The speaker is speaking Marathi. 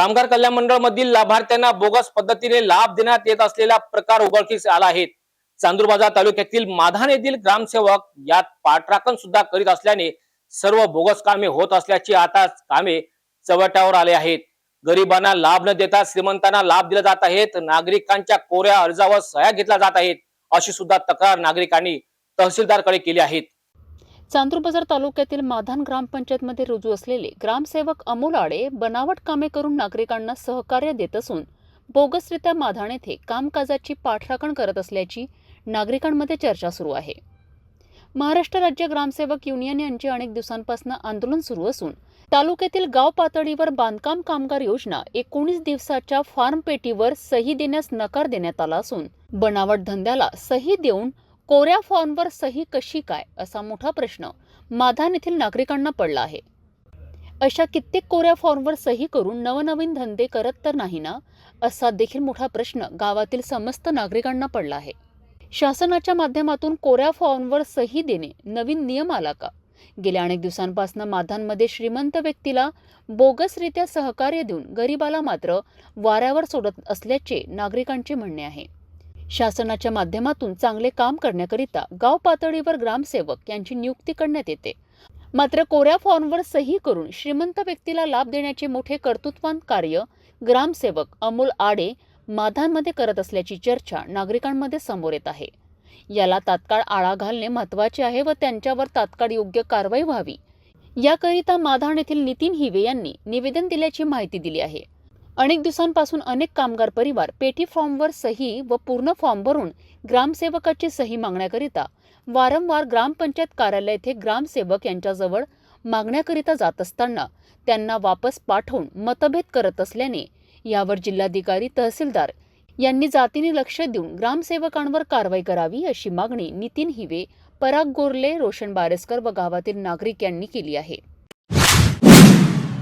कामगार कल्याण मंडळ मधील लाभार्थ्यांना बोगस पद्धतीने लाभ देण्यात येत असलेला प्रकार उघडकीस आला आहे. चांदूरबाजार तालुक्यातील माधान येथील ग्रामसेवक यात पाठराखण सुद्धा करीत असल्याने सर्व बोगस कामे होत असल्याची आता कामे चव्हाट्यावर आले आहेत. गरिबांना लाभ न देता श्रीमंतांना लाभ दिला जात आहेत. नागरिकांच्या कोऱ्या अर्जावर सह्या घेतल्या जात आहेत. अशी सुद्धा तक्रार नागरिकांनी तहसीलदारकडे केली आहेत चांदूरबाजार तालुक्यातील माधान ग्रामपंचायतमध्ये रुजू असलेले ग्रामसेवक अमोल आडे बनावट कामे करून नागरिकांना सहकार्य देत असून बोगसरित्या माधान येथे कामकाजाची पाठराखण करत असल्याची नागरिकांमध्ये चर्चा सुरू आहे. महाराष्ट्र राज्य ग्रामसेवक युनियन यांचे अनेक दिवसांपासून आंदोलन सुरू असून तालुक्यातील गाव पातळीवर बांधकाम कामगार योजना एकोणीस दिवसाच्या फार्म पेटीवर सही देण्यास नकार देण्यात आला असून बनावट धंद्याला सही देऊन कोऱ्या फॉर्मवर सही कशी काय असा मोठा प्रश्न माधान येथील नागरिकांना पडला आहे. अशा कित्येक कोऱ्या फॉर्मवर सही करून नवनवीन धंदे करत तर नाही ना असा देखील मोठा प्रश्न गावातील समस्त नागरिकांना पडला आहे. शासनाच्या माध्यमातून कोऱ्या फॉर्मवर सही देणे नवीन नियम आला का? गेल्या अनेक दिवसांपासून माधांमध्ये श्रीमंत व्यक्तीला बोगसरित्या सहकार्य देऊन गरिबाला मात्र वाऱ्यावर सोडत असल्याचे नागरिकांचे म्हणणे आहे. शासनाच्या माध्यमातून चांगले काम करण्याकरिता गाव पातळीवर ग्रामसेवक यांची नियुक्ती करण्यात येते. मात्र कोऱ्या फॉर्मवर सही करून श्रीमंत व्यक्तीला लाभ देण्याचे मोठे कर्तृत्वान कार्य ग्रामसेवक अमोल आडे माधांमध्ये करत असल्याची चर्चा नागरिकांमध्ये समोर येत आहे. याला तात्काळ आळा घालणे महत्त्वाचे आहे व त्यांच्यावर तात्काळ योग्य कारवाई व्हावी. याकरिता माधान येथील नितीन हिवे यांनी निवेदन दिल्याची माहिती दिली आहे. अनेक दिवसांपासून अनेक कामगार परिवार पेटी फॉर्मवर सही व पूर्ण फॉर्म भरून ग्रामसेवकाची सही मागण्याकरिता वारंवार ग्रामपंचायत कार्यालय येथे ग्रामसेवक यांच्याजवळ मागण्याकरिता जात असताना त्यांना वापस पाठवून मतभेद करत असल्याने यावर जिल्हाधिकारी तहसीलदार यांनी जातीने लक्ष देऊन ग्रामसेवकांवर कारवाई करावी अशी मागणी नितीन हिवे पराग गोरले रोशन बारेस्कर व गावातील नागरिक यांनी केली आहे.